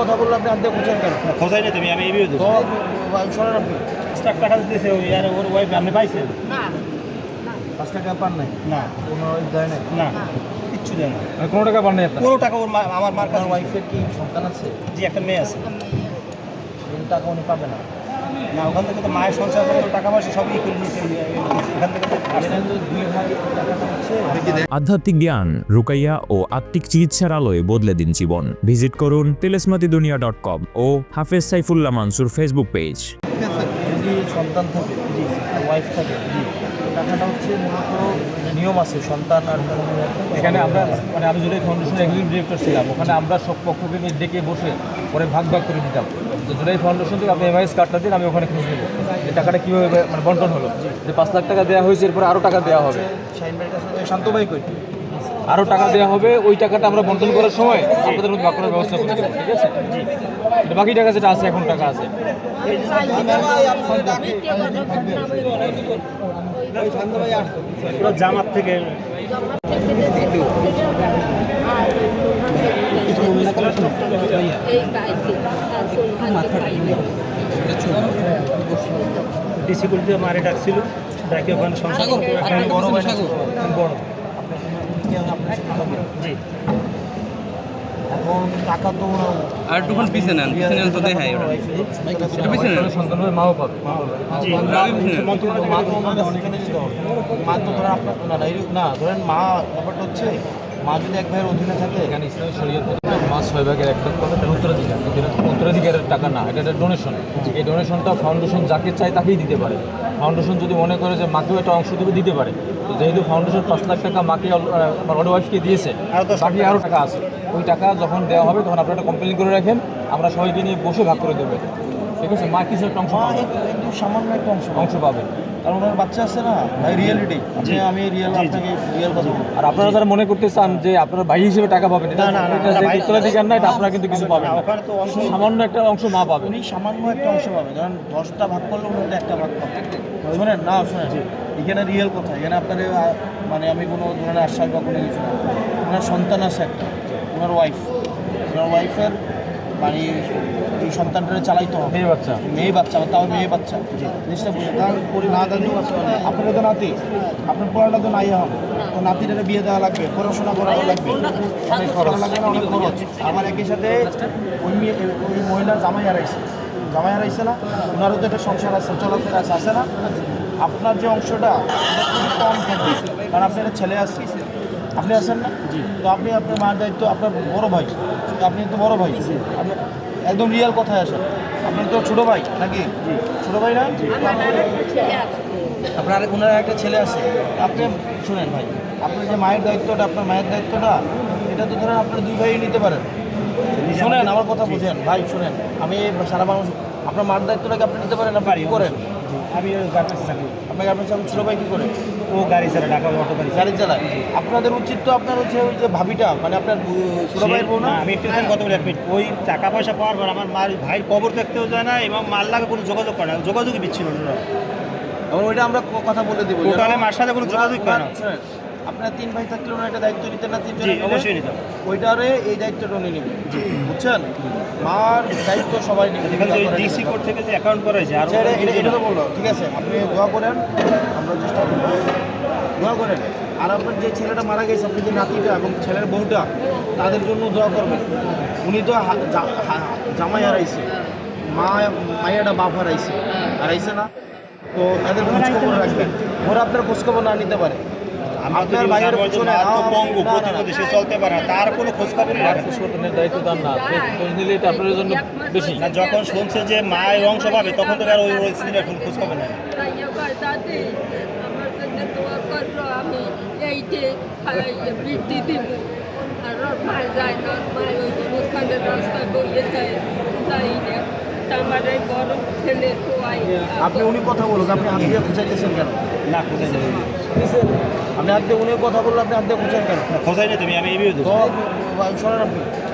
কথা বললে আপনি হাত দিয়ে কেন? খোঁজাই না তুমি আমি এই বিয়ে তো আপনি শোনেন আপনি। পাঁচ লাখ টাকা দিতেছে ওই আর ওর ওয়াইফ আপনি পাইছেন? পাঁচ টাকা পান নাই? না। কোনো দেয় নাই? না কিচ্ছু দেয় না কোনো টাকা পান নাই কোনো টাকা ওর মা- আমার মার কাছে ওয়াইফের কি সন্তান আছে? জি একটা মেয়ে আছে। টাকা উনি পাবে না? না ওখান থেকে তো মায়ের সংসার টাকা পয়সা সবই করে নিয়েছে এখান থেকে আধ্যাত্মিক জ্ঞান রুকাইয়া ও আত্মিক চিকিৎসার আলোয় বদলে দিন জীবন। ভিজিট করুন তেলেসমাতি দুনিয়া ডট কম ও হাফেজ সাইফুল্লাহ মানসুর ফেসবুক পেজ। সন্তান থাকে ওয়াইফ থাকে টাকাটা হচ্ছে মূলত নিয়ম আছে সন্তান আর এখানে আমরা মানে আমি যদি ফাউন্ডেশনের এক্সিকিউটিভ ডিরেক্টর ছিলাম ওখানে আমরা সব পক্ষকে নিয়ে ডেকে বসে পরে ভাগ ভাগ করে দিতাম। যে জুলাই ফাউন্ডেশন থেকে আপনি এমআইএস কার্ডটা দিন, আমি ওখানে খুঁজে নেব। যে টাকাটা কীভাবে মানে বন্টন হলো। যে পাঁচ লাখ টাকা দেওয়া হয়েছে, এরপরে আরও টাকা দেওয়া হবে। শান্ত ভাই কই আরও টাকা দেওয়া হবে, ওই টাকাটা আমরা বন্টন করার সময় আপনাদের মধ্যে করার ব্যবস্থা করে দেবো, ঠিক আছে? বাকি টাকা যেটা আছে, এখন টাকা আছে। জামাত থেকে করতে মারে ডাকছিল ডাকে ওখানে বড় বড় জি। এখন টাকা তো আর একটুক্ষণ পিছিয়ে নেন পিছিয়ে নেন তো দেখাই ওটা একটু পিছিয়ে নেন। সন্তান মাও পাবে জি আমি পিছিয়ে নেন। মা তো ধরেন আপনার এই- না ধরেন মা ব্যাপারটা হচ্ছে মা যদি এক ভাইয়ের অধীনে থাকে এখানে ইসলামী শরীয়ত মাস ছয় ভাগের একটা কথা এটা উত্তরাধিকার উত্তরাধিকারের টাকা না এটা একটা ডোনেশন এই ডোনেশনটা ফাউন্ডেশন যাকে চায় তাকেই দিতে পারে। ফাউন্ডেশন যদি মনে করে যে মাকেও একটা অংশ দেবে দিতে পারে। তো যেহেতু ফাউন্ডেশন পাঁচ লাখ টাকা মাকে অল- আহ, ওয়াইফকে দিয়েছে বাকি আরও টাকা আছে। ওই টাকা যখন দেওয়া হবে তখন আপনারা একটা কমপ্লেন করে রাখেন আমরা সবাইকে নিয়ে বসে ভাগ করে দেবো। ঠিক আছে মা কিছু একটা অংশ মা পাবে। এক- সামান্য একটা অংশ অংশ পাবে। কারণ ওনার বাচ্চা আছে না ভাই রিয়েলিটি আপনি আমি রিয়েল আপনাকে রিয়েল কথা বলব। আর আপনারা যারা মনে করতে চান যে আপনার ভাই হিসেবে টাকা পাবেন না, না, না, এটা যে উত্তরাধিকার না এটা আপনারা কিন্তু কিছু পাবেন। ওখানে তো অংশ সামান্য একটা অংশ মা পাবেন। উনি সামান্য একটা অংশ পাবে ধরেন দশটা ভাগ করলে উনি একটা ভাগ পাবে শোনেন না শোনেন। এখানে রিয়েল কথা। এখানে আপনার মানে আমি কোনো ধরনের আশ্বাস বা কোনো কিছু না। ওনার সন্তান আছে একটা। ওনার ওয়াইফ ওনার ওয়াইফের মানে এই সন্তানটা চালাইতে হবে। মেয়ে বাচ্চা। মেয়ে বাচ্চা তাও মেয়ে বাচ্চা। জিনিসটা বুঝে তার পরি না দাঁড়িয়েও আছে আপনার তো নাতি। আপনার পড়াটা তো নাই হবে তো নাতিটাকে বিয়ে দেওয়া লাগবে পড়াশোনা করানো লাগবে। অনেক খরচ। লাগবে না অনেক খরচ। আমার একই সাথে ওই মেয়ে ওই মহিলা জামাই হারাইছে। জামাই হারাইছে না ওনারও তো একটা সংসার আছে চলাফেরা আছে আছে না? আপনার যে অংশটা খুবই কম থাকবে। কারণ আপনার ছেলে আছে। আপনি আছেন না? জি। তো আপনি আপনার মার দায়িত্ব আপনার বড় ভাই আপনি তো বড় ভাই। আপনি একদম রিয়েল কথায় আসেন। আপনার তো ছোটো ভাই নাকি? জি। ছোটো ভাই না? আপনার ওনার একটা ছেলে আছে। আপনি শুনেন ভাই আপনার যে মায়ের দায়িত্বটা আপনার মায়ের দায়িত্বটা এটা তো ধরেন আপনার দুই ভাই নিতে পারেন। শুনেন। আমার কথা বুঝেন। ভাই শুনেন। আমি সারা মানুষ আপনার মার দায়িত্বটাকে আপনি নিতে পারেন? আপনি কি করেন? আমি গার্মেন্টস চাকরি আপনার গার্মেন্টস আমি ছোটো ভাই কী করে? ও গাড়ি চালা ঢাকা অটো গাড়ি গাড়ি চালায় আপনাদের উচিত তো আপনার হচ্ছে ওই যে ভাবিটা মানে আপনার ছোটো ভাইয়ের বউ না? আমি একটু এখানে কথা বলি আপনি ওই টাকা পয়সা পাওয়ার পর আমার মার ভাইয়ের কবর দেখতেও যায় না এবং মার লাগে কোনো যোগাযোগ করে না। যোগাযোগই বিচ্ছিন্ন ওইটা আমরা কথা বলে দেবো তাহলে মার সাথে কোনো যোগাযোগ করে না। আপনার তিন ভাই থাকলে ওনার একটা দায়িত্ব নিতেন না তিনজনে? অবশ্যই নিতাম। ওইটারে এই দায়িত্বটা উনি নেবেন। বুঝছেন? মার দায়িত্ব সবাই নেবে। ডিসি কোড থেকে যে অ্যাকাউন্ট করেছে আর আচ্ছা, এটা- তো বলল। ঠিক আছে আপনি দোয়া করেন আমরা চেষ্টা করব। দোয়া করেন। আর আপনার যে ছেলেটা মারা গেছে আপনি যে নাতিটা এবং ছেলের বউটা তাদের জন্য দোয়া করবেন। উনি তো জামাই হারাইছে। মা মাইয়াটা বাপ হারাইছে। হারাইছে না? তো তাদের খোঁজখবর রাখবেন। ওরা আপনার খোঁজখবর না নিতে পারে। আপনার ভাইয়ের পিছনে পঙ্গু। প্রতিপদে সে চলতে পারে না। তার কোনো খোঁজ খবরই রাখে না। সন্তানের দায়িত্ব দান না। খোঁজ- নিলে এটা আপনাদের জন্য বেশি। না যখন শুনছে যে মায়ের অংশ পাবে তখন তো আর ওই ওই স্ত্রীর এখন খোঁজ খবর নেই দাদি আমার জন্য দোয়া করো আমি এইটে বৃত্তি দিব। আর ওর যায় না ওর ওই অনুষ্ঠানের রাস্তা বইয়ে যায়। যাই না? তা আমার এই বড় ছেলে তো আই আপনি উনি কথা বলুন আপনি হাত দিয়ে খুঁচাইতেছেন কেন? না খোঁজাই নেই আপনি হাত দিয়ে উনি কথা বললে আপনি হাত দিয়ে কেন? খোঁজাই না তুমি আমি এই তো আপনি।